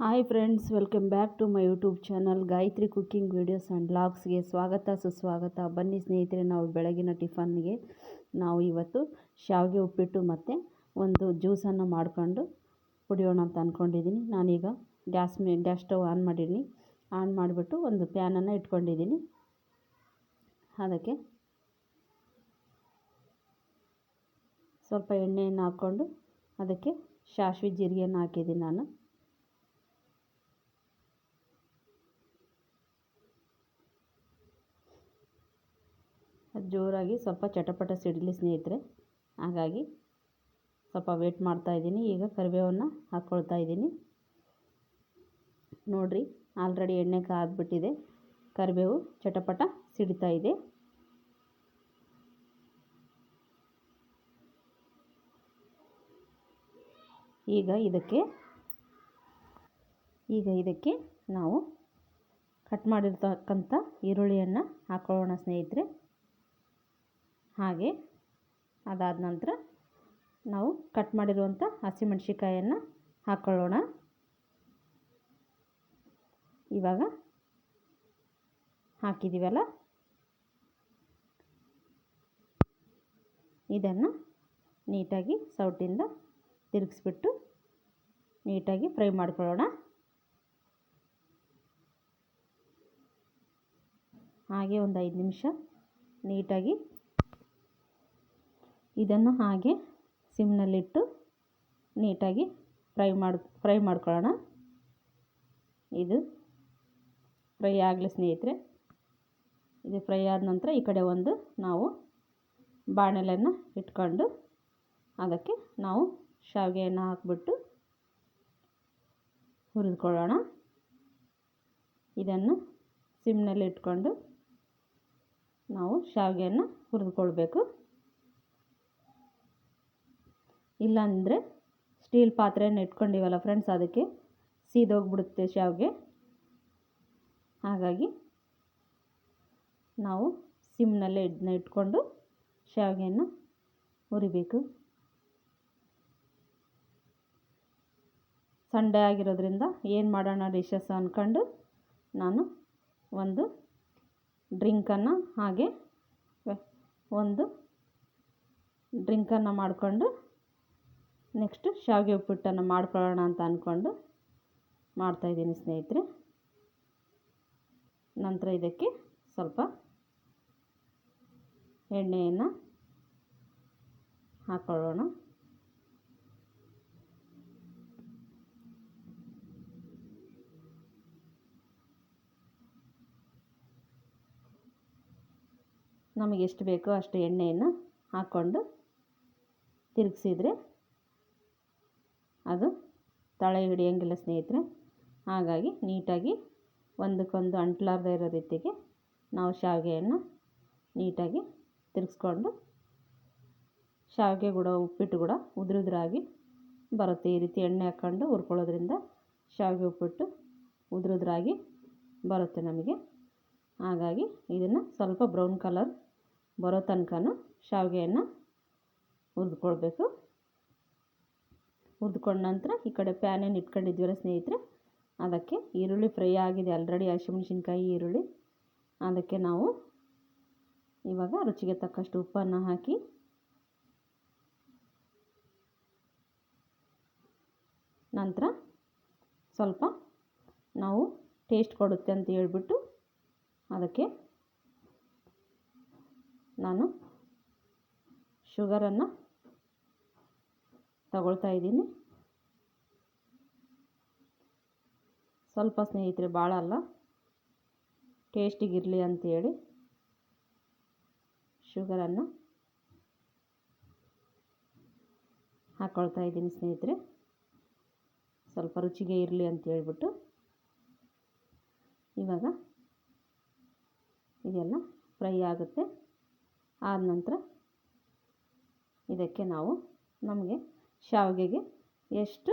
Hi friends, welcome back to my YouTube channel Gayathri cooking videos and ಲಾಗ್ಸ್ಗೆ ಸ್ವಾಗತ, ಸುಸ್ವಾಗತ. ಬನ್ನಿ ಸ್ನೇಹಿತರೆ, ನಾವು ಬೆಳಗಿನ ಟಿಫನ್ಗೆ ನಾವು ಇವತ್ತು ಶಾವಿಗೆ ಉಪ್ಪಿಟ್ಟು ಮತ್ತು ಒಂದು ಜ್ಯೂಸನ್ನು ಮಾಡಿಕೊಂಡು ಕುಡಿಯೋಣ ಅಂತ ಅಂದ್ಕೊಂಡಿದ್ದೀನಿ ನಾನೀಗ ಗ್ಯಾಸ್ ಮೇ, ಗ್ಯಾಸ್ ಸ್ಟವ್ ಆನ್ ಮಾಡಿದ್ದೀನಿ ಆನ್ ಮಾಡಿಬಿಟ್ಟು ಒಂದು ಪ್ಯಾನನ್ನು ಇಟ್ಕೊಂಡಿದ್ದೀನಿ. ಅದಕ್ಕೆ ಸ್ವಲ್ಪ ಎಣ್ಣೆಯನ್ನು ಹಾಕ್ಕೊಂಡು ಅದಕ್ಕೆ ಸಾಸಿವೆ ಜೀರಿಗೆಯನ್ನು ಹಾಕಿದ್ದೀನಿ ನಾನು. ಅದು ಜೋರಾಗಿ ಸ್ವಲ್ಪ ಚಟಪಟ ಸಿಡಿಲಿ ಸ್ನೇಹಿತರೆ. ಹಾಗಾಗಿ ಸ್ವಲ್ಪ ವೇಟ್ ಮಾಡ್ತಾಯಿದ್ದೀನಿ ಈಗ ಕರಿಬೇವನ್ನು ಹಾಕ್ಕೊಳ್ತಾ ಇದ್ದೀನಿ. ನೋಡಿರಿ ಆಲ್ರೆಡಿ ಎಣ್ಣೆ ಕಾದ್ಬಿಟ್ಟಿದೆ. ಕರಿಬೇವು ಚಟಪಟ ಸಿಡಿತಾ ಇದೆ. ಈಗ ಇದಕ್ಕೆ ಈಗ ಇದಕ್ಕೆ ನಾವು ಕಟ್ ಮಾಡಿರ್ತಕ್ಕಂಥ ಈರುಳ್ಳಿಯನ್ನು ಹಾಕೊಳ್ಳೋಣ ಸ್ನೇಹಿತರೆ. ಹಾಗೆ ಅದಾದ ನಂತರ ನಾವು ಕಟ್ ಮಾಡಿರುವಂಥ ಹಸಿಮೆಣ್ಸಿಕಾಯನ್ನು ಹಾಕ್ಕೊಳ್ಳೋಣ ಇವಾಗ ಹಾಕಿದ್ದೀವಲ್ಲ ಇದನ್ನು ನೀಟಾಗಿ ಸೌಟಿಂದ ತಿರುಗಿಸ್ಬಿಟ್ಟು ನೀಟಾಗಿ ಫ್ರೈ ಮಾಡ್ಕೊಳ್ಳೋಣ. ಹಾಗೆ ಒಂದು ಐದು ನಿಮಿಷ ನೀಟಾಗಿ ಇದನ್ನು ಹಾಗೆ ಸಿಮ್ನಲ್ಲಿಟ್ಟು ನೀಟಾಗಿ ಫ್ರೈ ಮಾಡಿ, ಫ್ರೈ ಮಾಡ್ಕೊಳ್ಳೋಣ. ಇದು ಫ್ರೈ ಆಗಲಿ ಸ್ನೇಹಿತರೆ. ಇದು ಫ್ರೈ ಆದ ನಂತರ ಈ ಕಡೆ ಒಂದು ನಾವು ಬಾಣಲೆಯನ್ನು ಇಟ್ಕೊಂಡು ಅದಕ್ಕೆ ನಾವು ಶಾವಿಗೆಯನ್ನು ಹಾಕ್ಬಿಟ್ಟು ಹುರಿದುಕೊಳ್ಳೋಣ. ಇದನ್ನು ಸಿಮ್ನಲ್ಲಿ ಇಟ್ಕೊಂಡು ನಾವು ಶಾವಿಗೆಯನ್ನು ಹುರಿದುಕೊಳ್ಬೇಕು. ಇಲ್ಲಾಂದರೆ ಸ್ಟೀಲ್ ಪಾತ್ರೆಯನ್ನು ಇಟ್ಕೊಂಡಿವಲ್ಲ ಫ್ರೆಂಡ್ಸ್ ಅದಕ್ಕೆ ಸೀದೋಗ್ಬಿಡುತ್ತೆ ಶಾವಿಗೆ. ಹಾಗಾಗಿ ನಾವು ಸಿಮ್ನಲ್ಲೇ ಇದನ್ನ ಇಟ್ಕೊಂಡು ಶಾವಿಗೆಯನ್ನು ಹುರಿಬೇಕು. ಸಂಡೇ ಆಗಿರೋದ್ರಿಂದ ಏನು ಮಾಡೋಣ ಡಿಶಸ್ ಅಂದ್ಕೊಂಡು ನಾನು ಒಂದು ಡ್ರಿಂಕನ್ನು ಹಾಗೆ ಒಂದು ಡ್ರಿಂಕನ್ನು ಮಾಡಿಕೊಂಡು ನೆಕ್ಸ್ಟು ಶಾವಿಗೆ ಉಪ್ಪಿಟ್ಟನ್ನು ಮಾಡ್ಕೊಳ್ಳೋಣ ಅಂತ ಅಂದ್ಕೊಂಡು ಮಾಡ್ತಾಯಿದ್ದೀನಿ ಸ್ನೇಹಿತರೆ. ನಂತರ ಇದಕ್ಕೆ ಸ್ವಲ್ಪ ಎಣ್ಣೆಯನ್ನು ಹಾಕ್ಕೊಳ್ಳೋಣ ನಮಗೆ ಎಷ್ಟು ಬೇಕೋ ಅಷ್ಟು ಎಣ್ಣೆಯನ್ನು ಹಾಕ್ಕೊಂಡು ತಿರುಗಿಸಿದ್ರೆ ಅದು ತಳ ಹಿಡಿಯೋಂಗಿಲ್ಲ ಸ್ನೇಹಿತರೆ. ಹಾಗಾಗಿ ನೀಟಾಗಿ ಒಂದಕ್ಕೊಂದು ಅಂಟ್ಲಾರ್ದೇ ಇರೋ ರೀತಿಗೆ ನಾವು ಶಾವಿಗೆಯನ್ನು ನೀಟಾಗಿ ತಿರುಗಿಸ್ಕೊಂಡು ಶಾವಿಗೆ ಕೂಡ, ಉಪ್ಪಿಟ್ಟು ಕೂಡ ಉದುರು ಬರುತ್ತೆ. ಈ ರೀತಿ ಎಣ್ಣೆ ಹಾಕ್ಕೊಂಡು ಹುರ್ಕೊಳ್ಳೋದ್ರಿಂದ ಶಾವಿಗೆ ಉಪ್ಪಿಟ್ಟು ಉದುರು ಬರುತ್ತೆ ನಮಗೆ. ಹಾಗಾಗಿ ಇದನ್ನು ಸ್ವಲ್ಪ ಬ್ರೌನ್ ಕಲರ್ ಬರೋ ತನಕನೂ ಶಾವಿಗೆಯನ್ನು ಹುರಿದುಕೊಳ್ಬೇಕು. ಹುರಿದುಕೊಂಡ ನಂತರ ಈ ಕಡೆ ಪ್ಯಾನೇನು ಇಟ್ಕೊಂಡಿದ್ವಲ್ಲ ಸ್ನೇಹಿತರೆ, ಅದಕ್ಕೆ ಈರುಳ್ಳಿ ಫ್ರೈ ಆಗಿದೆ ಆಲ್ರೆಡಿ ಹಸಿಮೆಣ್ಸಿನ್ಕಾಯಿ ಈರುಳ್ಳಿ. ಅದಕ್ಕೆ ನಾವು ಇವಾಗ ರುಚಿಗೆ ತಕ್ಕಷ್ಟು ಉಪ್ಪನ್ನು ಹಾಕಿ ನಂತರ ಸ್ವಲ್ಪ ನಾವು ಟೇಸ್ಟ್ ಕೊಡುತ್ತೆ ಅಂತ ಹೇಳ್ಬಿಟ್ಟು ಅದಕ್ಕೆ ನಾನು ಶುಗರನ್ನು ತಗೊಳ್ತಾ ಇದ್ದೀನಿ. ಸ್ವಲ್ಪ ಸ್ನೇಹಿತರೆ, ಭಾಳ ಅಲ್ಲ. ಟೇಸ್ಟಿಗಿರಲಿ ಅಂತೇಳಿ. ಶುಗರನ್ನು ಹಾಕ್ಕೊಳ್ತಾ ಇದ್ದೀನಿ ಸ್ನೇಹಿತರೆ. ಸ್ವಲ್ಪ ರುಚಿಗೆ ಇರಲಿ ಅಂತ ಹೇಳ್ಬಿಟ್ಟು ಇವಾಗ ಇದೆಲ್ಲ ಫ್ರೈ ಆಗುತ್ತೆ. ಆದ ನಂತರ ಇದಕ್ಕೆ ನಾವು ನಮಗೆ ಶಾವಿಗೆಗೆ ಎಷ್ಟು?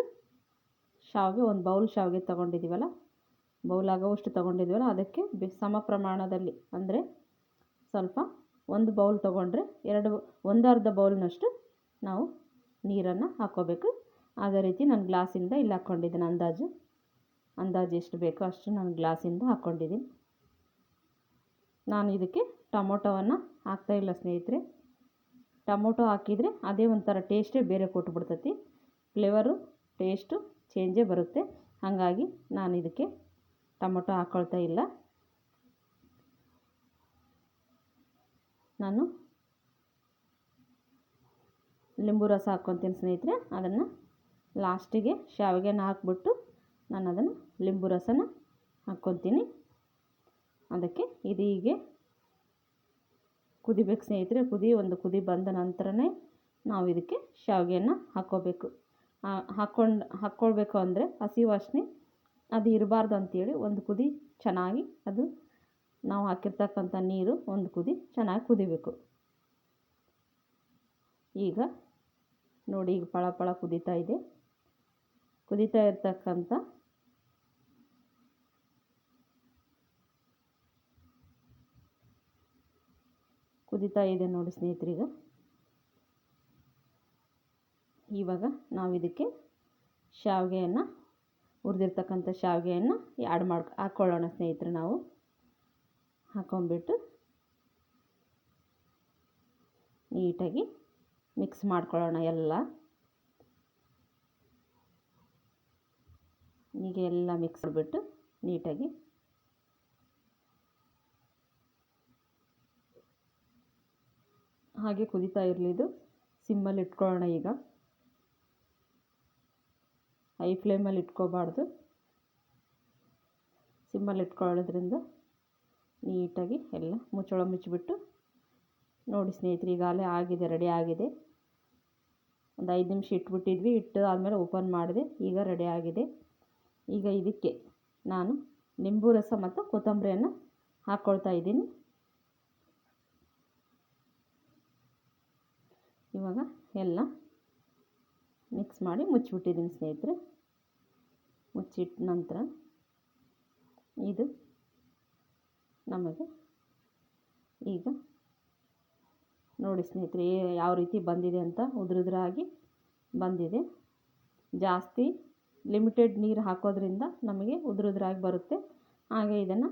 ಶಾವಿಗೆ ಒಂದು ಬೌಲ್ ಶಾವಿಗೆ ತೊಗೊಂಡಿದ್ದೀವಲ್ಲ? ಬೌಲ್ ಆಗೋವಷ್ಟು ತೊಗೊಂಡಿದ್ದೀವಲ್ಲ, ಅದಕ್ಕೆ ಬೆ, ಸಮ ಪ್ರಮಾಣದಲ್ಲಿ, ಅಂದರೆ ಸ್ವಲ್ಪ ಒಂದು ಬೌಲ್ ತೊಗೊಂಡ್ರೆ ಎರಡು, ಒಂದು ಅರ್ಧ ಬೌಲ್ನಷ್ಟು ನಾವು ನೀರನ್ನು ಹಾಕ್ಕೋಬೇಕು. ಅದೇ ರೀತಿ ನಾನು ಗ್ಲಾಸಿಂದ ಇಲ್ಲಿ ಹಾಕ್ಕೊಂಡಿದ್ದೀನಿ ಅಂದಾಜು. ಅಂದಾಜು ಎಷ್ಟು ಬೇಕೋ ಅಷ್ಟು ನಾನು ಗ್ಲಾಸಿಂದ ಹಾಕ್ಕೊಂಡಿದ್ದೀನಿ. ನಾನು ಇದಕ್ಕೆ ಟೊಮೊಟೊವನ್ನು ಹಾಕ್ತಾಯಿಲ್ಲ ಸ್ನೇಹಿತರೆ. ಟೊಮೊಟೊ ಹಾಕಿದರೆ ಅದೇ ಒಂಥರ ಟೇಸ್ಟೇ ಬೇರೆ ಕೊಟ್ಬಿಡ್ತೈತಿ. ಫ್ಲೇವರು ಟೇಸ್ಟು ಚೇಂಜೇ ಬರುತ್ತೆ. ಹಾಗಾಗಿ ನಾನು ಇದಕ್ಕೆ ಟೊಮೊಟೊ ಹಾಕ್ಕೊಳ್ತಾ ಇಲ್ಲ. ನಾನು ಲಿಂಬು ರಸ ಹಾಕ್ಕೊತೀನಿ ಸ್ನೇಹಿತರೆ, ಅದನ್ನು ಲಾಸ್ಟಿಗೆ ಶಾವಿಗೆನ ಹಾಕ್ಬಿಟ್ಟು ನಾನು ಅದನ್ನು ಲಿಂಬು ರಸನ ಹಾಕ್ಕೊತೀನಿ. ಅದಕ್ಕೆ ಇದು ಕುದಿಬೇಕು ಸ್ನೇಹಿತರೆ, ಕುದಿ ಒಂದು ಕುದಿ ಬಂದ ನಂತರನೇ ನಾವು ಇದಕ್ಕೆ ಶಾವಿಗೆಯನ್ನು ಹಾಕ್ಕೋಬೇಕು. ಹಾಕ್ಕೊಂಡು, ಹಾಕ್ಕೊಳ್ಬೇಕು ಅಂದರೆ ಹಸಿ ವಾಸನೆ ಅದು ಇರಬಾರ್ದು ಅಂಥೇಳಿ ಒಂದು ಕುದಿ ಚೆನ್ನಾಗಿ ಅದು ನಾವು ಹಾಕಿರ್ತಕ್ಕಂಥ ನೀರು ಒಂದು ಕುದಿ ಚೆನ್ನಾಗಿ ಕುದಿಬೇಕು. ಈಗ ನೋಡಿ ಈಗ ಪಳ ಪಳ ಕುದೀತಾ ಇದೆ. ಕುದೀತಾ ಇರ್ತಕ್ಕಂಥ ಕುದೀತಾ ಇದೆ ನೋಡಿ ಸ್ನೇಹಿತರಿಗ. ಇವಾಗ ನಾವು ಇದಕ್ಕೆ ಶಾವಿಗೆಯನ್ನು, ಹುರಿದಿರ್ತಕ್ಕಂಥ ಶಾವಿಗೆಯನ್ನು ಆ್ಯಡ್ ಮಾಡಿ ಹಾಕ್ಕೊಳ್ಳೋಣ ಸ್ನೇಹಿತರೆ ನಾವು. ಹಾಕ್ಕೊಂಬಿಟ್ಟು ನೀಟಾಗಿ ಮಿಕ್ಸ್ ಮಾಡ್ಕೊಳ್ಳೋಣ ಎಲ್ಲ. ಈಗ ಎಲ್ಲ ಮಿಕ್ಸ್ ಮಾಡಿಬಿಟ್ಟು ನೀಟಾಗಿ ಹಾಗೆ ಕುದಿತಾ ಇರಲಿ ಇದು. ಸಿಮ್ಮಲ್ಲಿ ಇಟ್ಕೊಳ್ಳೋಣ ಈಗ. ಹೈ ಫ್ಲೇಮಲ್ಲಿ ಇಟ್ಕೋಬಾರ್ದು. ಸಿಮ್ಮಲ್ಲಿ ಇಟ್ಕೊಳ್ಳೋದ್ರಿಂದ ನೀಟಾಗಿ ಎಲ್ಲ ಮುಚ್ಚಳ ಮುಚ್ಚಿಬಿಟ್ಟು ನೋಡಿ ಸ್ನೇಹಿತರೆ, ಈಗಾಗಲೇ ಆಗಿದೆ, ರೆಡಿ ಆಗಿದೆ. ಒಂದು ಐದು ನಿಮಿಷ ಇಟ್ಬಿಟ್ಟಿದ್ವಿ ಇಟ್ಟು ಆದಮೇಲೆ ಓಪನ್ ಮಾಡಿದೆ, ಈಗ ರೆಡಿ ಆಗಿದೆ. ಈಗ ಇದಕ್ಕೆ ನಾನು ನಿಂಬು ರಸ ಮತ್ತು ಕೊತ್ತಂಬರಿಯನ್ನು ಹಾಕ್ಕೊಳ್ತಾ ಇದ್ದೀನಿ. ಇವಾಗ ಎಲ್ಲ ಮಿಕ್ಸ್ ಮಾಡಿ ಮುಚ್ಚಿಬಿಟ್ಟಿದ್ದೀನಿ ಸ್ನೇಹಿತರೆ. ಮುಚ್ಚಿಟ್ಟ ನಂತರ ಇದು ನಮಗೆ ಈಗ ನೋಡಿ ಸ್ನೇಹಿತರೆ ಯಾವ ರೀತಿ ಬಂದಿದೆ ಅಂತ ಉದುರುದ್ರಾಗಿ ಬಂದಿದೆ. ಜಾಸ್ತಿ ಲಿಮಿಟೆಡ್ ನೀರು ಹಾಕೋದ್ರಿಂದ ನಮಗೆ ಉದುರುದ್ರಾಗಿ ಬರುತ್ತೆ. ಹಾಗೆ ಇದನ್ನು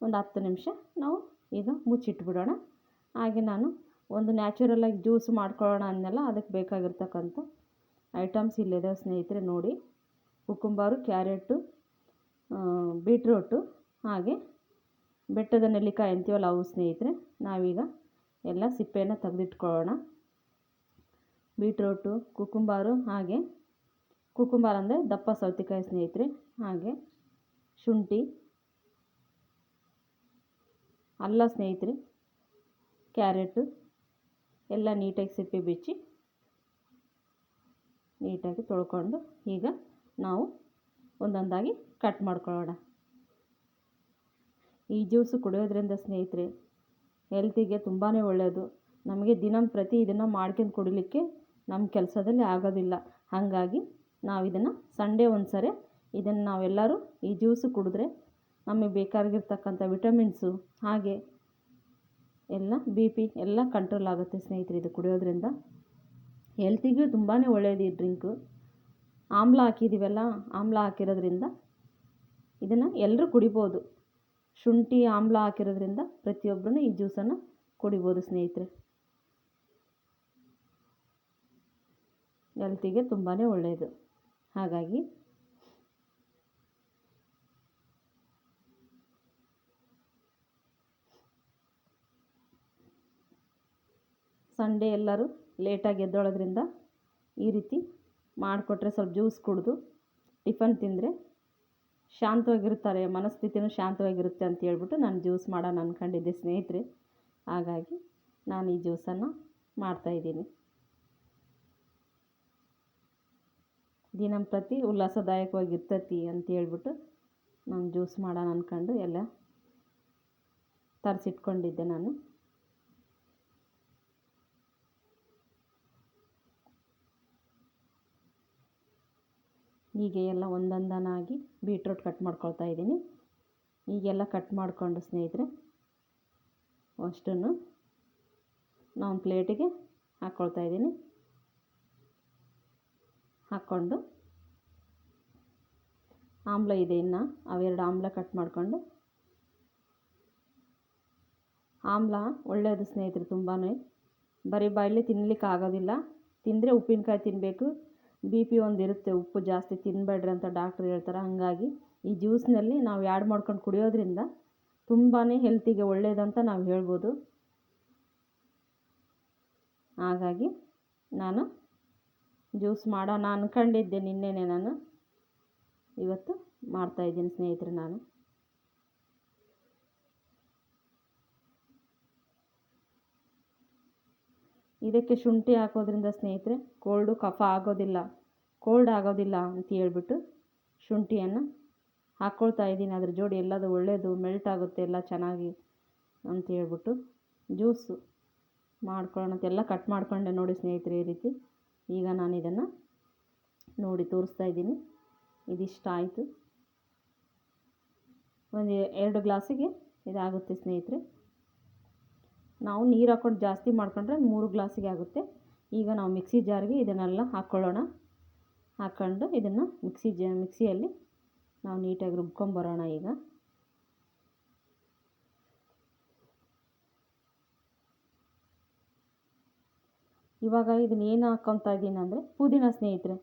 ಒಂದು ಹತ್ತು ನಿಮಿಷ ನಾವು ಈಗ ಮುಚ್ಚಿಟ್ಬಿಡೋಣ. ಹಾಗೆ ನಾನು ಒಂದು ನ್ಯಾಚುರಲಾಗಿ ಜ್ಯೂಸ್ ಮಾಡ್ಕೊಳ್ಳೋಣ ಅನ್ನೆಲ್ಲ, ಅದಕ್ಕೆ ಬೇಕಾಗಿರ್ತಕ್ಕಂಥ ಐಟಮ್ಸ್ ಇಲ್ಲಿದೆ ಸ್ನೇಹಿತರೆ ನೋಡಿ. ಕುಕುಂಬಾರು, ಕ್ಯಾರೆಟು ಬೀಟ್ರೂಟು, ಹಾಗೆ ಬೆಟ್ಟದ ನೆಲ್ಲಿಕಾಯಿ ಅಂತೀವಲ್ಲ ಅವು ಸ್ನೇಹಿತರೆ. ನಾವೀಗ ಎಲ್ಲ ಸಿಪ್ಪೆಯನ್ನು ತೆಗೆದಿಟ್ಕೊಳ್ಳೋಣ. ಬೀಟ್ರೂಟು, ಕುಕುಂಬಾರು, ಹಾಗೆ ಕುಕುಂಬಾರ ಅಂದರೆ ದಪ್ಪ ಸೌತೆಕಾಯಿ ಸ್ನೇಹಿತರೆ. ಹಾಗೆ ಶುಂಠಿ, ಅಲ್ಲ ಸ್ನೇಹಿತರೆ, ಕ್ಯಾರೆಟು ಎಲ್ಲ ನೀಟಾಗಿ ಸಿಪ್ಪೆ ಬಿಚ್ಚಿ ನೀಟಾಗಿ ತೊಳ್ಕೊಂಡು ಈಗ ನಾವು ಒಂದೊಂದಾಗಿ ಕಟ್ ಮಾಡ್ಕೊಳ್ಳೋಣ. ಈ ಜ್ಯೂಸು ಕುಡಿಯೋದ್ರಿಂದ ಸ್ನೇಹಿತರೆ, ಹೆಲ್ತಿಗೆ ತುಂಬಾ ಒಳ್ಳೆಯದು ನಮಗೆ ದಿನ ಪ್ರತಿ ಇದನ್ನು ಮಾಡ್ಕೊಂಡು ಕುಡಿಲಿಕ್ಕೆ ನಮ್ಮ ಕೆಲಸದಲ್ಲಿ ಆಗೋದಿಲ್ಲ. ಹಾಗಾಗಿ ನಾವು ಇದನ್ನು ಸಂಡೇ ಒಂದು ಸರಿ ಇದನ್ನು ನಾವೆಲ್ಲರೂ ಈ ಜ್ಯೂಸು ಕುಡಿದ್ರೆ ನಮಗೆ ಬೇಕಾಗಿರ್ತಕ್ಕಂಥ ವಿಟಮಿನ್ಸು ಹಾಗೆ ಎಲ್ಲ ಬಿ ಪಿ ಎಲ್ಲ ಕಂಟ್ರೋಲ್ ಆಗುತ್ತೆ ಸ್ನೇಹಿತರೆ ಇದು ಕುಡಿಯೋದ್ರಿಂದ. ಹೆಲ್ತಿಗೂ ತುಂಬಾ ಒಳ್ಳೆಯದು ಈ ಡ್ರಿಂಕು ಆಮ್ಲ ಹಾಕಿದ್ದೀವಲ್ಲ ಆಮ್ಲ ಹಾಕಿರೋದ್ರಿಂದ ಇದನ್ನು ಎಲ್ಲರೂ ಕುಡಿಬೋದು. ಶುಂಠಿ, ಆಮ್ಲ ಹಾಕಿರೋದ್ರಿಂದ ಪ್ರತಿಯೊಬ್ಬರೂ ಈ ಜ್ಯೂಸನ್ನು ಕುಡಿಬೋದು ಸ್ನೇಹಿತರೆ. ಹೆಲ್ತಿಗೆ ತುಂಬಾ ಒಳ್ಳೆಯದು ಹಾಗಾಗಿ ಸಂಡೇ ಎಲ್ಲರೂ ಲೇಟಾಗಿ ಎದ್ದೊಳೋದ್ರಿಂದ ಈ ರೀತಿ ಮಾಡಿಕೊಟ್ರೆ ಸ್ವಲ್ಪ ಜ್ಯೂಸ್ ಕುಡಿದು ಟಿಫನ್ ತಿಂದರೆ ಶಾಂತವಾಗಿರ್ತಾರೆ ಮನಸ್ಥಿತಿನೂ ಶಾಂತವಾಗಿರುತ್ತೆ ಅಂತ ಹೇಳ್ಬಿಟ್ಟು ನಾನು ಜ್ಯೂಸ್ ಮಾಡೋಣ ಅಂದ್ಕೊಂಡಿದ್ದೆ ಸ್ನೇಹಿತರೆ. ಹಾಗಾಗಿ ನಾನು ಈ ಜ್ಯೂಸನ್ನು ಮಾಡ್ತಾಯಿದ್ದೀನಿ ದಿನಂಪ್ರತಿ ಉಲ್ಲಾಸದಾಯಕವಾಗಿರ್ತತಿ ಅಂತ ಹೇಳ್ಬಿಟ್ಟು ನಾನು ಜ್ಯೂಸ್ ಮಾಡೋಣ ಅಂದ್ಕೊಂಡು ಎಲ್ಲ ತರಿಸಿಟ್ಕೊಂಡಿದ್ದೆ ನಾನು. ಹೀಗೆ ಎಲ್ಲ ಒಂದೊಂದನಾಗಿ ಬೀಟ್ರೂಟ್ ಕಟ್ ಮಾಡ್ಕೊಳ್ತಾ ಇದ್ದೀನಿ. ಹೀಗೆಲ್ಲ ಕಟ್ ಮಾಡಿಕೊಂಡು ಸ್ನೇಹಿತರೆ, ಅಷ್ಟನ್ನು ನಾನು ಪ್ಲೇಟಿಗೆ ಹಾಕ್ಕೊಳ್ತಾ ಇದ್ದೀನಿ. ಹಾಕ್ಕೊಂಡು ಆಮ್ಲ ಇದೆ ಇನ್ನು, ಅವೆರಡು ಆಮ್ಲ ಕಟ್ ಮಾಡಿಕೊಂಡು. ಆಮ್ಲ ಒಳ್ಳೆಯದು ಸ್ನೇಹಿತರೆ ತುಂಬಾ ಬರೀ ಬಾಯಲ್ಲಿ ತಿನ್ನಲಿಕ್ಕೆ ಆಗೋದಿಲ್ಲ. ತಿಂದರೆ ಉಪ್ಪಿನಕಾಯಿ ತಿನ್ನಬೇಕು ಬಿ ಪಿ ಒಂದು ಇರುತ್ತೆ, ಉಪ್ಪು ಜಾಸ್ತಿ ತಿನ್ನಬೇಡ್ರಿ ಅಂತ ಡಾಕ್ಟ್ರ್ ಹೇಳ್ತಾರೆ. ಹಾಗಾಗಿ ಈ ಜ್ಯೂಸ್ನಲ್ಲಿ ನಾವು ಆ್ಯಡ್ ಮಾಡ್ಕೊಂಡು ಕುಡಿಯೋದ್ರಿಂದ ತುಂಬಾ ಹೆಲ್ತಿಗೆ ಒಳ್ಳೆಯದಂತ ನಾವು ಹೇಳ್ಬೋದು. ಹಾಗಾಗಿ ನಾನು ಜ್ಯೂಸ್ ಮಾಡೋಣ ಅಂದ್ಕೊಂಡಿದ್ದೆ ನಿನ್ನೆನೇ ನಾನು. ಇವತ್ತು ಮಾಡ್ತಾಯಿದ್ದೀನಿ ಸ್ನೇಹಿತರೆ ನಾನು. ಇದಕ್ಕೆ ಶುಂಠಿ ಹಾಕೋದ್ರಿಂದ ಸ್ನೇಹಿತರೆ ಕೋಲ್ಡು ಕಫ ಆಗೋದಿಲ್ಲ, ಕೋಲ್ಡ್ ಆಗೋದಿಲ್ಲ ಅಂತ ಹೇಳ್ಬಿಟ್ಟು ಶುಂಠಿಯನ್ನು ಹಾಕ್ಕೊಳ್ತಾ ಇದ್ದೀನಿ. ಅದ್ರ ಜೋಡಿ ಎಲ್ಲದು ಒಳ್ಳೆಯದು ಮೆಲ್ಟ್ ಆಗುತ್ತೆ ಎಲ್ಲ ಚೆನ್ನಾಗಿ ಅಂತ ಹೇಳ್ಬಿಟ್ಟು ಜ್ಯೂಸು ಮಾಡ್ಕೊಳ್ಳೋಣ ಎಲ್ಲ ಕಟ್ ಮಾಡ್ಕೊಂಡೆ ನೋಡಿ ಸ್ನೇಹಿತರೆ ಈ ರೀತಿ. ಈಗ ನಾನು ಇದನ್ನು ನೋಡಿ ತೋರಿಸ್ತಾ ಇದ್ದೀನಿ. ಇದಿಷ್ಟ ಆಯಿತು. ಒಂದು ಎರಡು ಗ್ಲಾಸಿಗೆ ಇದಾಗುತ್ತೆ ಸ್ನೇಹಿತರೆ. ನಾವು ನೀರು ಹಾಕ್ಕೊಂಡು ಜಾಸ್ತಿ ಮಾಡ್ಕೊಂಡ್ರೆ ಮೂರು ಗ್ಲಾಸಿಗೆ ಆಗುತ್ತೆ. ಈಗ ನಾವು ಮಿಕ್ಸಿ ಜಾರ್ಗೆ ಇದನ್ನೆಲ್ಲ ಹಾಕ್ಕೊಳ್ಳೋಣ. ಹಾಕ್ಕೊಂಡು ಇದನ್ನು ಮಿಕ್ಸಿ ಜ, ಮಿಕ್ಸಿಯಲ್ಲಿ ನಾವು ನೀಟಾಗಿ ರುಬ್ಕೊಂಬರೋಣ ಈಗ. ಇವಾಗ ಇದನ್ನ ಏನು ಹಾಕ್ಕೊತಾ ಇದ್ದೀನಿ ಅಂದರೆ ಪುದೀನ ಸ್ನೇಹಿತರೆ.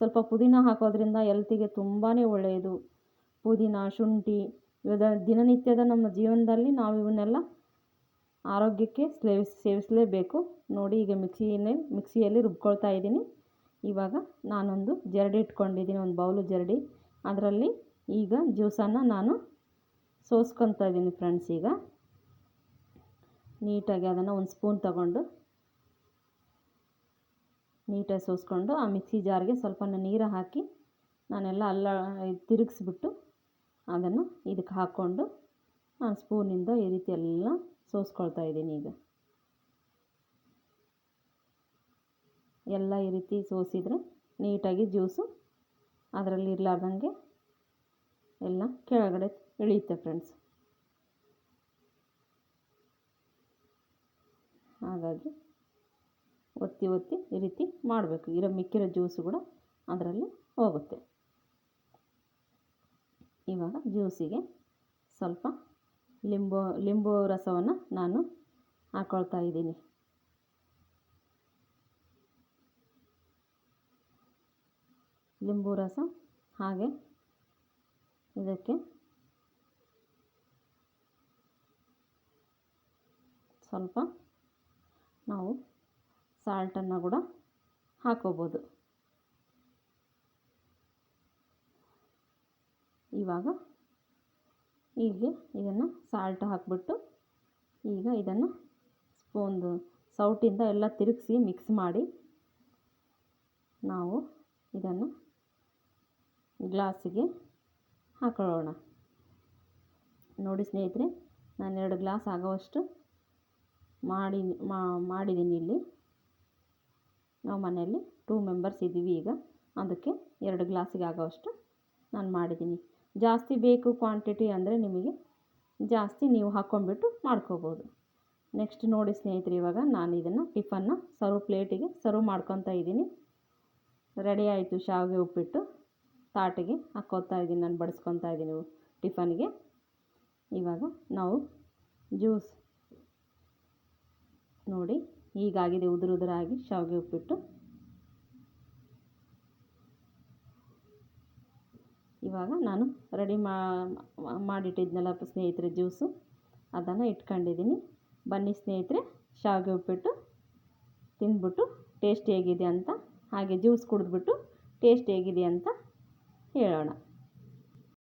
ಸ್ವಲ್ಪ ಪುದೀನ ಹಾಕೋದ್ರಿಂದ ಎಲ್ತಿಗೆ ತುಂಬಾ ಒಳ್ಳೆಯದು ಪುದೀನ, ಶುಂಠಿ ಇವಾಗ ದಿನನಿತ್ಯದ ನಮ್ಮ ಜೀವನದಲ್ಲಿ ನಾವು ಇವನ್ನೆಲ್ಲ ಆರೋಗ್ಯಕ್ಕೆ ಸೇವಿಸ್ ಸೇವಿಸಲೇಬೇಕು. ನೋಡಿ, ಈಗ ಮಿಕ್ಸಿನೇ ಮಿಕ್ಸಿಯಲ್ಲಿ ರುಬ್ಕೊಳ್ತಾ ಇದ್ದೀನಿ. ಇವಾಗ ನಾನೊಂದು ಜರಡಿ ಇಟ್ಕೊಂಡಿದ್ದೀನಿ, ಒಂದು ಬೌಲು ಜರಡಿ. ಅದರಲ್ಲಿ ಈಗ ಜ್ಯೂಸನ್ನು ನಾನು ಸೋಸ್ಕೊತಾ ಇದ್ದೀನಿ ಫ್ರೆಂಡ್ಸ್ ಈಗ. ನೀಟಾಗಿ ಅದನ್ನು ಒಂದು ಸ್ಪೂನ್ ತಗೊಂಡು ನೀಟಾಗಿ ಸೋಸ್ಕೊಂಡು ಆ ಮಿಕ್ಸಿ ಜಾರ್ಗೆ ಸ್ವಲ್ಪ ನೀರು ಹಾಕಿ ನಾನೆಲ್ಲ ಅಲ್ಲ, ತಿರುಗಿಸ್ಬಿಟ್ಟು ಅದನ್ನು ಇದಕ್ಕೆ ಹಾಕ್ಕೊಂಡು ಸ್ಪೂನಿಂದ ಈ ರೀತಿ ಎಲ್ಲ ಸೋಸ್ಕೊಳ್ತಾ ಇದ್ದೀನಿ ಈಗ. ಎಲ್ಲ ಈ ರೀತಿ ಸೋಸಿದರೆ ನೀಟಾಗಿ ಜ್ಯೂಸು ಅದರಲ್ಲಿ ಇರಲಾರ್ದಂಗೆ ಎಲ್ಲ ಕೆಳಗಡೆ ಇಳಿಯುತ್ತೆ ಫ್ರೆಂಡ್ಸ್. ಹಾಗಾಗಿ ಒತ್ತಿ ಒತ್ತಿ ಈ ರೀತಿ ಮಾಡಬೇಕು. ಇರೋ ಮಿಕ್ಕಿರೋ ಜ್ಯೂಸು ಕೂಡ ಅದರಲ್ಲಿ ಹೋಗುತ್ತೆ. ಇವಾಗ ಜ್ಯೂಸಿಗೆ ಸ್ವಲ್ಪ ಲಿಂಬು ಲಿಂಬು ರಸವನ್ನು ನಾನು ಹಾಕ್ಕೊಳ್ತಾ ಇದ್ದೀನಿ. ಲಿಂಬು ರಸ, ಹಾಗೆ ಇದಕ್ಕೆ ಸ್ವಲ್ಪ ನಾವು ಸಾಲ್ಟನ್ನು ಕೂಡ ಹಾಕೋಬೋದು. ಇವಾಗ ಹೀಗೆ ಇದನ್ನು ಸಾಲ್ಟ್ ಹಾಕಿಬಿಟ್ಟು ಈಗ ಇದನ್ನು ಸ್ಪೂನ್ದು ಸೌಟಿಂದ ಎಲ್ಲ ತಿರುಗಿಸಿ ಮಿಕ್ಸ್ ಮಾಡಿ ನಾವು ಇದನ್ನು ಗ್ಲಾಸಿಗೆ ಹಾಕೊಳ್ಳೋಣ. ನೋಡಿ ಸ್ನೇಹಿತರೆ, ನಾನು ಎರಡು ಗ್ಲಾಸ್ ಆಗೋವಷ್ಟು ಮಾಡಿ ಮಾಡಿದ್ದೀನಿ ಇಲ್ಲಿ. ನಾವು ಮನೆಯಲ್ಲಿ ಟೂ ಮೆಂಬರ್ಸ್ ಇದ್ದೀವಿ ಈಗ. ಅದಕ್ಕೆ ಎರಡು ಗ್ಲಾಸಿಗೆ ಆಗೋವಷ್ಟು ನಾನು ಮಾಡಿದ್ದೀನಿ. ಜಾಸ್ತಿ ಬೇಕು ಕ್ವಾಂಟಿಟಿ ಅಂದರೆ ನಿಮಗೆ ಜಾಸ್ತಿ ನೀವು ಹಾಕ್ಕೊಂಬಿಟ್ಟು ಮಾಡ್ಕೋಬೋದು. ನೆಕ್ಸ್ಟ್ ನೋಡಿ ಸ್ನೇಹಿತರೆ, ಇವಾಗ ನಾನು ಇದನ್ನು ಟಿಫನ್ನ ಸರ್ವ್ ಪ್ಲೇಟಿಗೆ ಸರ್ವ್ ಮಾಡ್ಕೊತಾ ಇದ್ದೀನಿ. ರೆಡಿ ಆಯಿತು ಶಾವಿಗೆ ಉಪ್ಪಿಟ್ಟು. ತಾಟಿಗೆ ಹಾಕೋತಾ ಇದ್ದೀನಿ, ನಾನು ಬಡಿಸ್ಕೊತಾ ಇದ್ದೀನಿ ಟಿಫನ್ಗೆ ಇವಾಗ ನಾವು ಜ್ಯೂಸ್ ನೋಡಿ ಹೀಗಾಗಿದೆ ಉದುರು ಉದುರಾಗಿ ಶಾವಿಗೆ ಉಪ್ಪಿಟ್ಟು. ಇವಾಗ ನಾನು ರೆಡಿ ಮಾಡಿಟ್ಟಿದ್ನಲ್ಲ ಸ್ನೇಹಿತರೆ ಜ್ಯೂಸು ಅದನ್ನು ಇಟ್ಕೊಂಡಿದ್ದೀನಿ ಬನ್ನಿ ಸ್ನೇಹಿತರೆ, ಶಾವಿಗೆ ಉಪ್ಪಿಟ್ಟು ತಿಂದ್ಬಿಟ್ಟು ಟೇಸ್ಟ್ ಹೇಗಿದೆ ಅಂತ, ಹಾಗೆ ಜ್ಯೂಸ್ ಕುಡಿದ್ಬಿಟ್ಟು ಟೇಸ್ಟ್ ಹೇಗಿದೆ ಅಂತ ಹೇಳೋಣ.